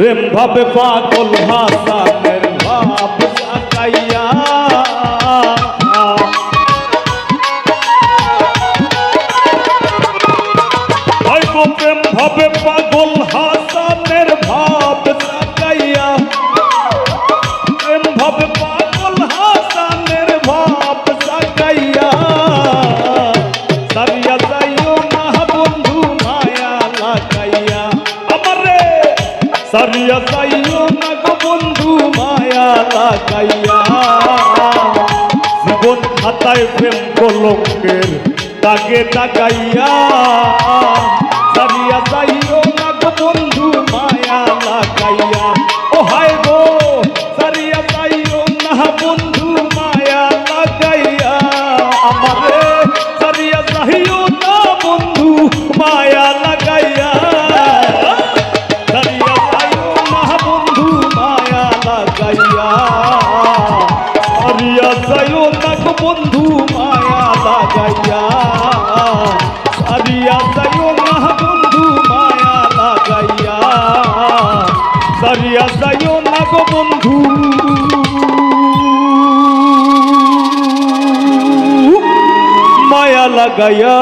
প্রেম ভাবে পাগল হাসানের ভাব সাকাইয়া প্রেম ভাবে পাগল সারিয়া যাইও না গো বন্ধু মায়া লাগাইয়া। জীবন খাতায় প্রেম কলঙ্কের দাগে দাগাইয়া। বন্ধু মায়া লাগাইয়া। সারিয়া যাইও না বন্ধু মায়া লাগাইয়া। সারিয়া যাইও না গো বন্ধু। মায়া লাগাইয়া।